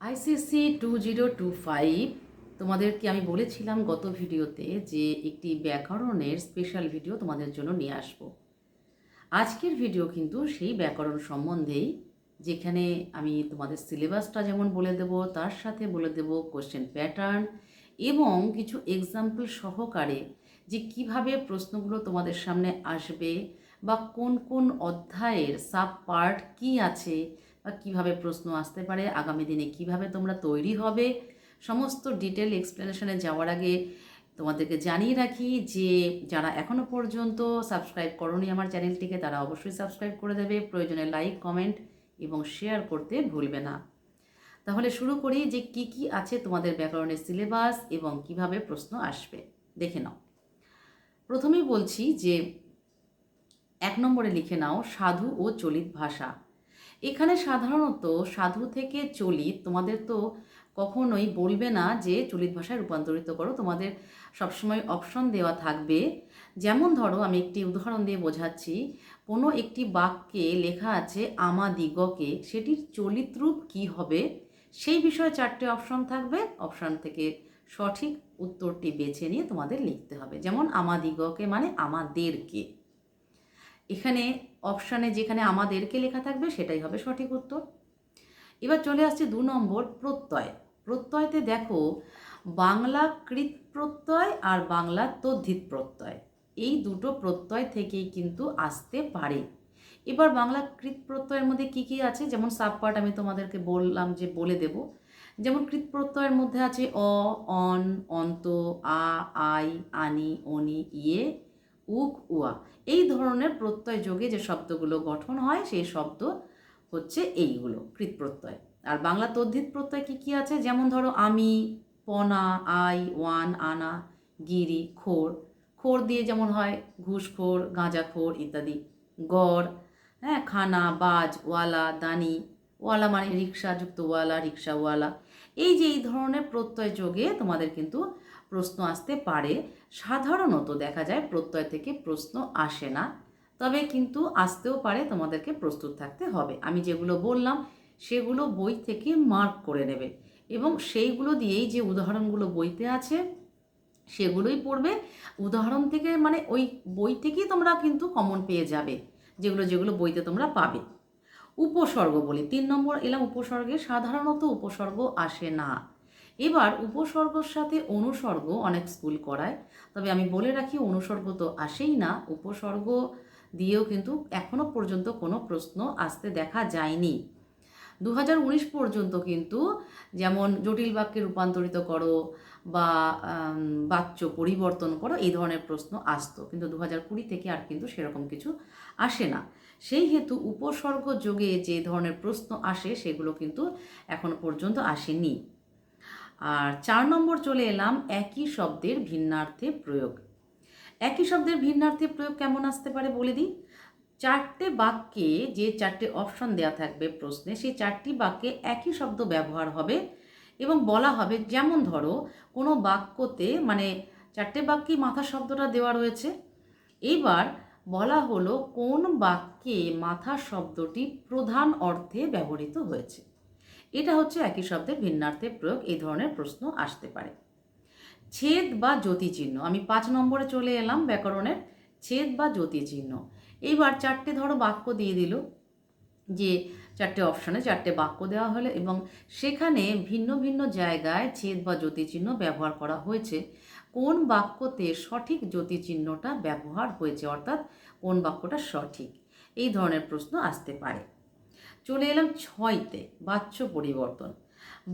ICC two zero two five তোমাদেরকে আমি বলেছিলাম গত ভিডিওতে যে একটি ব্যাকরণের স্পেশাল ভিডিও তোমাদের জন্য নিয়ে আসব। আজকের ভিডিও কিন্তু সেই ব্যাকরণ সম্বন্ধেই, যেখানে আমি তোমাদের সিলেবাসটা যেমন বলে দেব, তার সাথে বলে দেব কোশ্চেন প্যাটার্ন এবং কিছু এক্সাম্পল সহকারে যে কীভাবে প্রশ্নগুলো তোমাদের সামনে আসবে বা কোন কোন অধ্যায়ের সাব পার্ট কী আছে বা কীভাবে প্রশ্ন আসতে পারে, আগামী দিনে কীভাবে তোমরা তৈরি হবে, সমস্ত ডিটেল এক্সপ্লেনেশনে যাওয়ার আগে তোমাদেরকে জানিয়ে রাখি যে যারা এখনও পর্যন্ত সাবস্ক্রাইব করনি আমার চ্যানেলটিকে, তারা অবশ্যই সাবস্ক্রাইব করে দেবে। প্রয়োজনে লাইক কমেন্ট এবং শেয়ার করতে ভুলবে না। তাহলে শুরু করি যে কি কি আছে তোমাদের ব্যাকরণের সিলেবাস এবং কীভাবে প্রশ্ন আসবে। দেখে নাও। প্রথমেই বলছি যে এক নম্বরে লিখে নাও, সাধু ও চলিত ভাষা। এখানে সাধারণত সাধু থেকে চলিত তোমাদের তো কখনোই বলবে না যে চলিত ভাষায় রূপান্তরিত করো। তোমাদের সবসময় অপশন দেওয়া থাকবে। যেমন ধরো, আমি একটি উদাহরণ দিয়ে বোঝাচ্ছি। কোনো একটি বাক্যে লেখা আছে, আমাদিগকে, সেটির চলিত রূপ কী হবে? সেই বিষয়ে চারটে অপশন থাকবে। অপশন থেকে সঠিক উত্তরটি বেছে নিয়ে তোমাদের লিখতে হবে। যেমন, আমাদিগকে মানে আমাদেরকে। এখানে অপশানে যেখানে আমাদেরকে লেখা থাকবে সেটাই হবে সঠিক উত্তর। এবার চলে আসছে দু নম্বর প্রত্যয়। প্রত্যয়তে দেখো, বাংলা কৃত প্রত্যয় আর বাংলা তদ্ধিত প্রত্যয়। এই দুটো প্রত্যয় থেকেই কিন্তু আসতে পারে। এবার বাংলা কৃত প্রত্যয়ের মধ্যে কি কি আছে? যেমন সাবপার্ট আমি তোমাদেরকে বললাম যে বলে দেব। যেমন কৃত প্রত্যয়ের মধ্যে আছে অ, অন, অন্ত, আ, আই, আনি, অনি ইয়ে উক উয়া। এই ধরনের প্রত্যয় যোগে যে শব্দগুলো গঠন হয়, সেই শব্দ হচ্ছে এইগুলো, কৃত প্রত্যয়। আর বাংলা তদ্ধিত প্রত্যয় কি কি আছে? যেমন ধরো আমি, পনা, আই, ওয়ান, আনা, গিরি, খোর। খোর দিয়ে যেমন হয়, ঘুষখোর, গাঁজাখোর ইত্যাদি। গড় হ্যাঁ খানা, বাজ, ওয়ালা, দানি। ওয়ালা মানে রিক্সাযুক্ত ওয়ালা রিক্সাওয়ালা এই যে এই ধরনের প্রত্যয় যোগে তোমাদের কিন্তু প্রশ্ন আসতে পারে। সাধারণত দেখা যায় প্রত্যয় থেকে প্রশ্ন আসে না। তবে কিন্তু আসতেও পারে, তোমাদেরকে প্রস্তুত থাকতে হবে। আমি যেগুলো বললাম, সেগুলো বই থেকে মার্ক করে নেবে এবং সেইগুলো দিয়েই যে উদাহরণগুলো বইতে আছে, সেগুলোই পড়বে। উদাহরণ থেকে মানে ওই বই থেকেই তোমরা কিন্তু কমন পেয়ে যাবে, যেগুলো যেগুলো বইতে তোমরা পাবে। উপসর্গ বলি, তিন নম্বর এলাম উপসর্গে, সাধারণত উপসর্গ আসে না। এবার উপসর্গর সাথে অনুসর্গ অনেক স্কুল করায়। তবে আমি বলে রাখি, অনুসর্গ তো আসেই না। উপসর্গ দিয়েও কিন্তু এখনও পর্যন্ত কোনো প্রশ্ন আসতে দেখা যায়নি। দু হাজার উনিশ পর্যন্ত কিন্তু যেমন জটিল বাক্যে রূপান্তরিত করো বা বাচ্য পরিবর্তন করো, এই ধরনের প্রশ্ন আসতো। কিন্তু দু হাজার কুড়ি থেকে আর কিন্তু সেরকম কিছু আসে না। সেই হেতু উপসর্গ যোগে যে ধরনের প্রশ্ন আসে, সেগুলো কিন্তু এখনও পর্যন্ত আসেনি। আর চার নম্বর চলে এলাম একই শব্দের ভিন্নার্থে প্রয়োগ। একই শব্দের ভিন্নার্থে প্রয়োগ কেমন আসতে পারে বলে দিই? চারটে বাক্যে যে চারটে অপশন দেওয়া থাকবে প্রশ্নে, সেই চারটি বাক্যে একই শব্দ ব্যবহার হবে এবং বলা হবে, যেমন ধরো, কোনো বাক্যতে মানে চারটে বাক্যে মাথা শব্দটা দেওয়া রয়েছে। এইবার বলা হলো, কোন বাক্যে মাথা শব্দটি প্রধান অর্থে ব্যবহৃত হয়েছে? এটা হচ্ছে একই শব্দের ভিন্নার্থে প্রয়োগ, এই ধরনের প্রশ্ন আসতে পারে। ছেদ বা জ্যোতিচিহ্ন, আমি পাঁচ নম্বরে চলে এলাম ব্যাকরণের, ছেদ বা জ্যোতিচিহ্ন। এইবার চারটে ধরো বাক্য দিয়ে দিল, যে চারটে অপশানে চারটে বাক্য দেওয়া হলো এবং সেখানে ভিন্ন ভিন্ন জায়গায় ছেদ বা জ্যোতিচিহ্ন ব্যবহার করা হয়েছে। কোন বাক্যতে সঠিক জ্যোতিচিহ্নটা ব্যবহার হয়েছে, অর্থাৎ কোন বাক্যটা সঠিক, এই ধরনের প্রশ্ন আসতে পারে। চলে এলাম ছয়তে বাচ্য পরিবর্তন।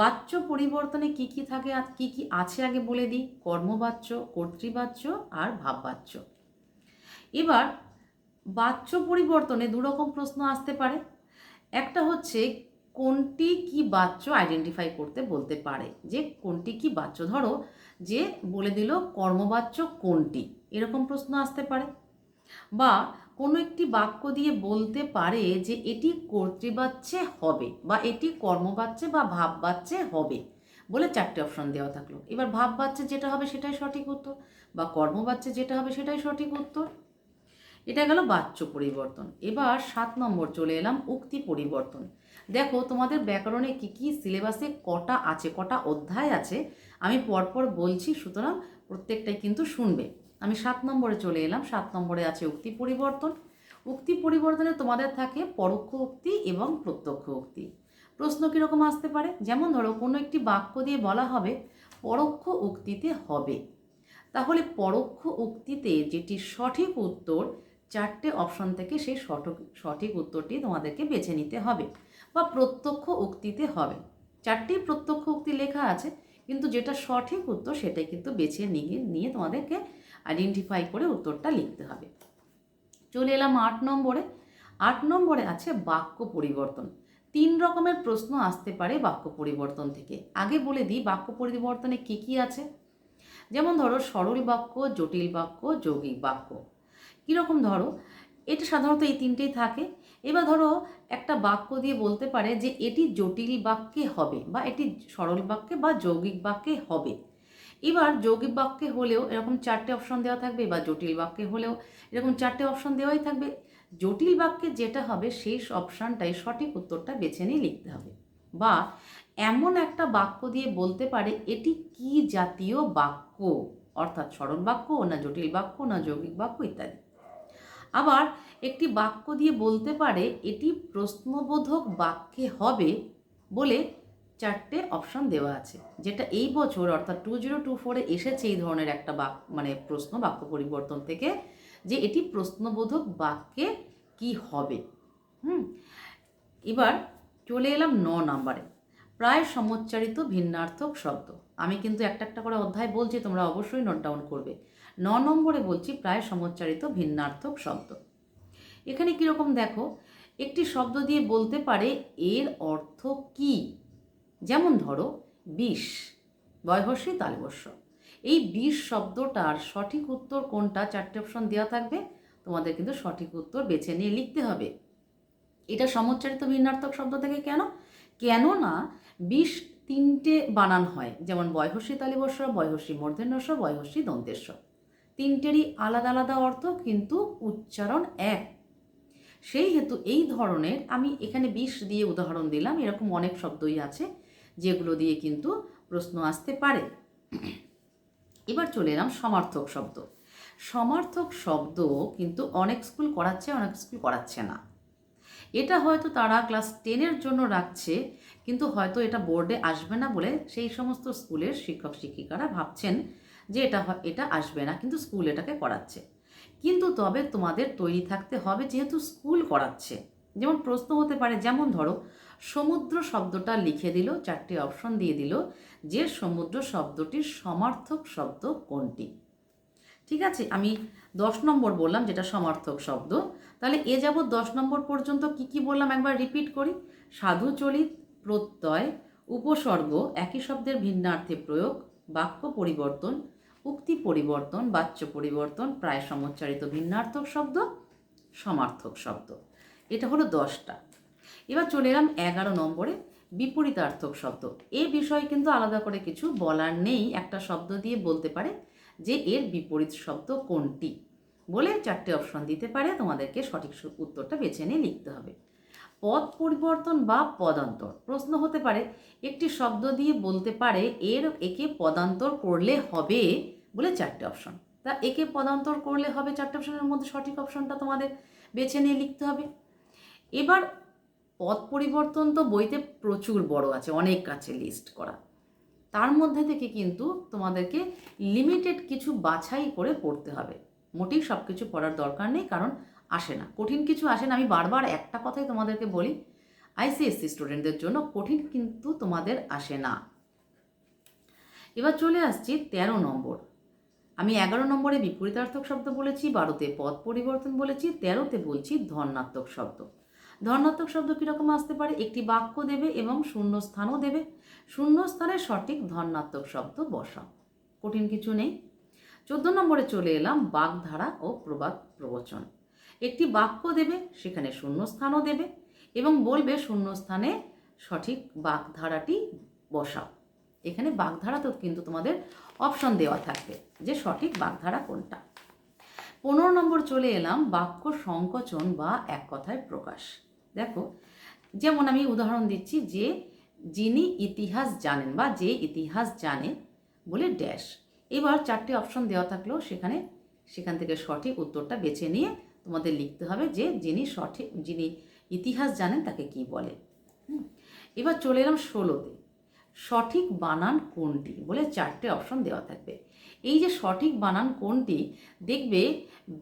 বাচ্য পরিবর্তনে কি কি থাকে আর কি কি আছে আগে বলে দিই? কর্মবাচ্য কর্তৃবাচ্য আর ভাববাচ্য এবার বাচ্য পরিবর্তনে দুরকম প্রশ্ন আসতে পারে। একটা হচ্ছে, কোনটি কি বাচ্য আইডেন্টিফাই করতে বলতে পারে? যে কোনটি কি বাচ্য ধরো যে বলে দিল কর্মবাচ্য কোনটি, এরকম প্রশ্ন আসতে পারে। বা কোনো একটি বাক্য দিয়ে বলতে পারে যে এটি কর্তৃবাচ্যে হবে বা এটি কর্মবাচ্যে বা ভাব ভাববাচ্যে হবে বলে চারটে অপশন দেওয়া থাকল। এবার ভাব ভাববাচ্যে যেটা হবে সেটাই সঠিক উত্তর বা কর্মবাচ্যে যেটা হবে সেটাই সঠিক উত্তর। এটা গেল বাচ্য পরিবর্তন। এবার সাত নম্বর চলে এলাম উক্তি পরিবর্তন। দেখো তোমাদের ব্যাকরণে কি কি সিলেবাসে কটা আছে, কটা অধ্যায় আছে, আমি পরপর বলছি, সুতরাং প্রত্যেকটাই কিন্তু শুনবে। আমি সাত নম্বরে চলে এলাম। সাত নম্বরে আছে উক্তি পরিবর্তন। উক্তি পরিবর্তনে তোমাদের থাকে পরোক্ষ উক্তি এবং প্রত্যক্ষ উক্তি। প্রশ্ন কীরকম আসতে পারে? যেমন ধরো, কোনো একটি বাক্য দিয়ে বলা হবে, পরোক্ষ উক্তিতে হবে। তাহলে পরোক্ষ উক্তিতে যেটি সঠিক উত্তর, চারটে অপশন থেকে সেই সঠিক সঠিক উত্তরটি তোমাদেরকে বেছে নিতে হবে বা প্রত্যক্ষ উক্তিতে হবে। চারটি প্রত্যক্ষ উক্তি লেখা আছে, কিন্তু যেটা সঠিক উত্তর সেটাই কিন্তু বেছে নিয়ে নিয়ে তোমাদেরকে আইডেন্টিফাই করে উত্তরটা লিখতে হবে। চলে এলাম আট নম্বরে। আট নম্বরে আছে বাক্য পরিবর্তন। তিন রকমের প্রশ্ন আসতে পারে বাক্য পরিবর্তন থেকে। আগে বলে দিই, বাক্য পরিবর্তনে কি কি আছে? যেমন ধরো, সরল বাক্য, জটিল বাক্য, যৌগিক বাক্য। কীরকম ধরো? এটা সাধারণত এই তিনটেই থাকে। এবার ধরো, একটা বাক্য দিয়ে বলতে পারে যে এটি জটিল বাক্যে হবে বা এটি সরল বাক্যে বা যৌগিক বাক্যে হবে। এবার যৌগিক বাক্যে হলেও এরকম চারটে অপশন দেওয়া থাকবে, বা জটিল বাক্যে হলেও এরকম চারটে অপশন দেওয়াই থাকবে। জটিল বাক্যে যেটা হবে, সেই অপশানটাই সঠিক উত্তরটা বেছে নিয়ে লিখতে হবে। বা এমন একটা বাক্য দিয়ে বলতে পারে, এটি কি জাতীয় বাক্য? অর্থাৎ সরল বাক্য, না জটিল বাক্য, না যৌগিক বাক্য, ইত্যাদি। আবার একটি বাক্য দিয়ে বলতে পারে, এটি প্রশ্নবোধক বাক্যে হবে বলে চারটে অপশন দেওয়া আছে। যেটা এই বছর অর্থাৎ টু জিরো টু ফোরে এসেছে এই ধরনের একটা বাক মানে প্রশ্ন, বাক্য পরিবর্তন থেকে, যে এটি প্রশ্নবোধক বাক্যে কি হবে। হুম? এবার চলে এলাম ন নাম্বারে প্রায় সমচ্চারিত ভিন্নার্থক শব্দ। আমি কিন্তু একটা একটা করে অধ্যায় বলছি, তোমরা অবশ্যই নোট ডাউন করবে। ন নম্বরে বলছি প্রায় সমচ্চারিত ভিন্নার্থক শব্দ। এখানে কীরকম দেখো, একটি শব্দ দিয়ে বলতে পারে এর অর্থ কি? যেমন ধরো, বিষ বয়হস্যী তালবস্য এই বিষ শব্দটার সঠিক উত্তর কোনটা চারটে অপশন দেওয়া থাকবে, তোমাদের কিন্তু সঠিক উত্তর বেছে নিয়ে লিখতে হবে। এটা সমচ্চারিত ভিন্নার্থক শব্দ থেকে কেন? কেন না বিষ তিনটে বানান হয়, যেমন বয়হস্যী তালিবস্য বয়হস্যী মূর্ধন্যস্ব বয়হস্যী দন্তেস্ব তিনটেরই আলাদা আলাদা অর্থ কিন্তু উচ্চারণ এক। সেই হেতু এই ধরনের আমি এখানে বিষ দিয়ে উদাহরণ দিলাম, এরকম অনেক শব্দই আছে। যেগুলো দিয়ে কিন্তু প্রশ্ন আসতে পারে। এবার চলে এলাম সমার্থক শব্দ। সমার্থক শব্দ কিন্তু অনেক স্কুল করাচ্ছে, অনেক স্কুল করাচ্ছে না। এটা হয়তো তারা ক্লাস টেনের জন্য রাখছে, কিন্তু হয়তো এটা বোর্ডে আসবে না বলে সেই সমস্ত স্কুলের শিক্ষক শিক্ষিকারা ভাবছেন যে এটা এটা আসবে না, কিন্তু স্কুল এটাকে করাচ্ছে। কিন্তু তবে তোমাদের তৈরি থাকতে হবে যেহেতু স্কুল করাচ্ছে। যেমন প্রশ্ন হতে পারে, যেমন ধরো সমুদ্র শব্দটা লিখে দিল, চারটি অপশন দিয়ে দিল, যে সমুদ্র শব্দটির সমার্থক শব্দ কোনটি? ঠিক আছে, আমি দশ নম্বর বললাম যেটা সমার্থক শব্দ। তাহলে এ যাবৎ দশ নম্বর পর্যন্ত কি কি বললাম একবার রিপিট করি? সাধু চলিত প্রত্যয়, উপসর্গ, একই শব্দের ভিন্নার্থে প্রয়োগ, বাক্য পরিবর্তন, উক্তি পরিবর্তন, বাচ্য পরিবর্তন, প্রায় সমচ্চারিত ভিন্নার্থক শব্দ, সমার্থক শব্দ। এটা হলো দশটা। এবার চলে এলাম এগারো নম্বরে বিপরীতার্থক শব্দ। এ বিষয়ে কিন্তু আলাদা করে কিছু বলার নেই, একটা শব্দ দিয়ে বলতে পারে যে এর বিপরীত শব্দ কোনটি বলে চারটে অপশন দিতে পারে। তোমাদেরকে সঠিক উত্তরটা বেছে নিয়ে লিখতে হবে। পদ পরিবর্তন বা পদান্তর। প্রশ্ন হতে পারে, একটি শব্দ দিয়ে বলতে পারে এর একে পদান্তর করলে হবে বলে চারটে অপশন তা একে পদান্তর করলে হবে চারটে অপশনের মধ্যে সঠিক অপশনটা তোমাদের বেছে নিয়ে লিখতে হবে। এবার পদ পরিবর্তন তো বইতে প্রচুর বড় আছে, অনেক আছে লিস্ট করা। তার মধ্যে থেকে কিন্তু তোমাদেরকে লিমিটেড কিছু বাছাই করে পড়তে হবে। মোটেই সব কিছু পড়ার দরকার নেই, কারণ আসে না। কঠিন কিছু আসে না। আমি বারবার একটা কথাই তোমাদেরকে বলি আইসিএসসি স্টুডেন্টদের জন্য কঠিন কিন্তু তোমাদের আসে না। এবার চলে আসছি তেরো নম্বর। আমি এগারো নম্বরে বিপরীতার্থক শব্দ বলেছি, বারোতে পদ পরিবর্তন বলেছি, তেরোতে বলছি ধর্নাত্মক শব্দ। ধর্নাত্মক শব্দ কীরকম আসতে পারে? একটি বাক্য দেবে এবং শূন্য স্থানও দেবে। শূন্য স্থানে সঠিক ধর্নাত্মক শব্দ বসা কঠিন কিছু নেই। চোদ্দ নম্বরে চলে এলাম, বাগধারা ও প্রবাদ প্রবচন। একটি বাক্য দেবে, সেখানে শূন্য শূন্যস্থানও দেবে এবং বলবে শূন্যস্থানে সঠিক বাগধারাটি বসাও। এখানে বাগধারা তো কিন্তু তোমাদের অপশন দেওয়া থাকবে যে সঠিক বাগধারা কোনটা। পনেরো নম্বর চলে এলাম বাক্য সংকোচন বা এক কথায় প্রকাশ। দেখো, যেমন আমি উদাহরণ দিচ্ছি যে, যিনি ইতিহাস জানেন বা যে ইতিহাস জানে বলে ড্যাশ। এবার চারটে অপশন দেওয়া থাকলেও সেখানে, সেখান থেকে সঠিক উত্তরটা বেছে নিয়ে তোমাদের লিখতে হবে যে, যিনি সঠিক, যিনি ইতিহাস জানেন তাকে কি বলে। এবার চলে এলাম ষোলোতে। সঠিক বানান কোনটি বলে চারটে অপশন দেওয়া থাকবে। এই যে সঠিক বানান কোনটি, দেখবে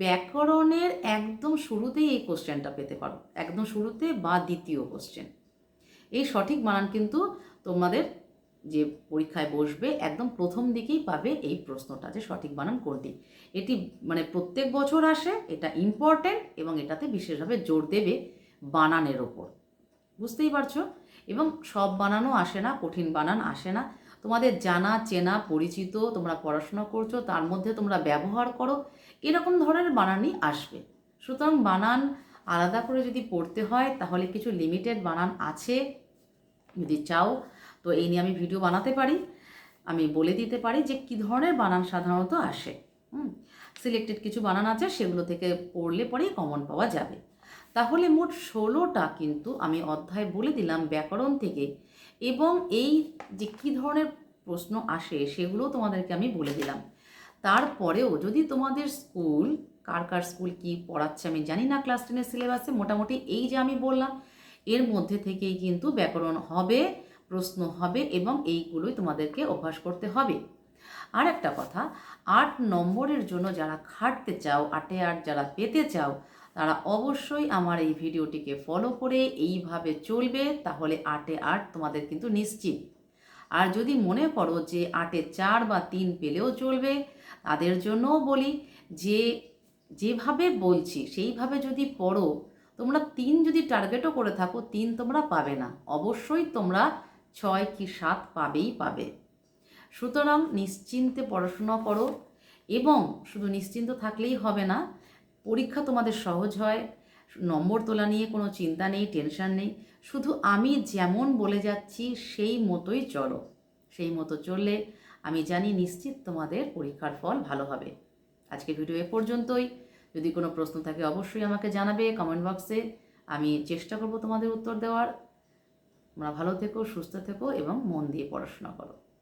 ব্যাকরণের একদম শুরুতেই এই কোশ্চেনটা পেতে পারো। একদম শুরুতে বা দ্বিতীয় কোশ্চেন এই সঠিক বানান কিন্তু তোমাদের যে পরীক্ষায় বসবে, একদম প্রথম দিকেই পাবে এই প্রশ্নটা যে সঠিক বানান কোনটি। এটি মানে প্রত্যেক বছর আসে, এটা ইম্পর্ট্যান্ট এবং এটাতে বিশেষভাবে জোর দেবে বানানের ওপর। বুঝতেই পারছ? এবং সব বানানও আসে না, কঠিন বানান আসে না। তোমাদের জানা, চেনা, পরিচিত, তোমরা পড়াশোনা করছ, তার মধ্যে তোমরা ব্যবহার করো, এরকম ধরনের বানানই আসবে। সুতরাং বানান আলাদা করে যদি পড়তে হয়, তাহলে কিছু লিমিটেড বানান আছে, যদি চাও, তো এই নিয়ে আমি ভিডিও বানাতে পারি। আমি বলে দিতে পারি যে কী ধরনের বানান সাধারণত আসে। হুম সিলেক্টেড কিছু বানান আছে, সেগুলো থেকে পড়লে পরেই কমন পাওয়া যাবে। তাহলে মোট ষোলোটা কিন্তু আমি অধ্যায় বলে দিলাম ব্যাকরণ থেকে এবং এই যে কী ধরনের প্রশ্ন আসে সেগুলো তোমাদেরকে আমি বলে দিলাম। তারপরেও যদি তোমাদের স্কুল, কার কার স্কুল কি পড়াচ্ছে আমি জানি না, ক্লাস টেনের সিলেবাসে মোটামুটি এই যে আমি বললাম, এর মধ্যে থেকেই কিন্তু ব্যাকরণ হবে, প্রশ্ন হবে এবং এইগুলোই তোমাদেরকে অভ্যাস করতে হবে। আর একটা কথা, আট নম্বরের জন্য যারা খাটতে চাও, আটে আট যারা পেতে চাও তারা অবশ্যই আমার এই ভিডিওটিকে ফলো করে এইভাবে চলবে, তাহলে আটে আট তোমাদের কিন্তু নিশ্চিত। আর যদি মনে করো যে আটে চার বা তিন পেলেও চলবে, তাদের জন্যও বলি যে যেভাবে বলছি, সেইভাবে যদি পড়ো, তোমরা তিন যদি টার্গেটও করে থাকো, তিন তোমরা পাবে না। অবশ্যই তোমরা ছয় কি সাত পাবেই পাবে। সুতরাং নিশ্চিন্তে পড়াশোনা করো এবং শুধু নিশ্চিন্ত থাকলেই হবে না পরীক্ষা তোমাদের সহজ হয়, নম্বর তোলা নিয়ে কোনো চিন্তা নেই, টেনশন নেই, শুধু আমি যেমন বলে যাচ্ছি সেই মতোই চলো। সেই মতো চললে আমি জানি নিশ্চিত তোমাদের পরীক্ষার ফল ভালো হবে। আজকে ভিডিও এ পর্যন্তই। যদি কোনো প্রশ্ন থাকে অবশ্যই আমাকে জানাবে কমেন্ট বক্সে আমি চেষ্টা করব তোমাদের উত্তর দেওয়ার। তোমরা ভালো থেকো, সুস্থ থেকো এবং মন দিয়ে পড়াশোনা করো।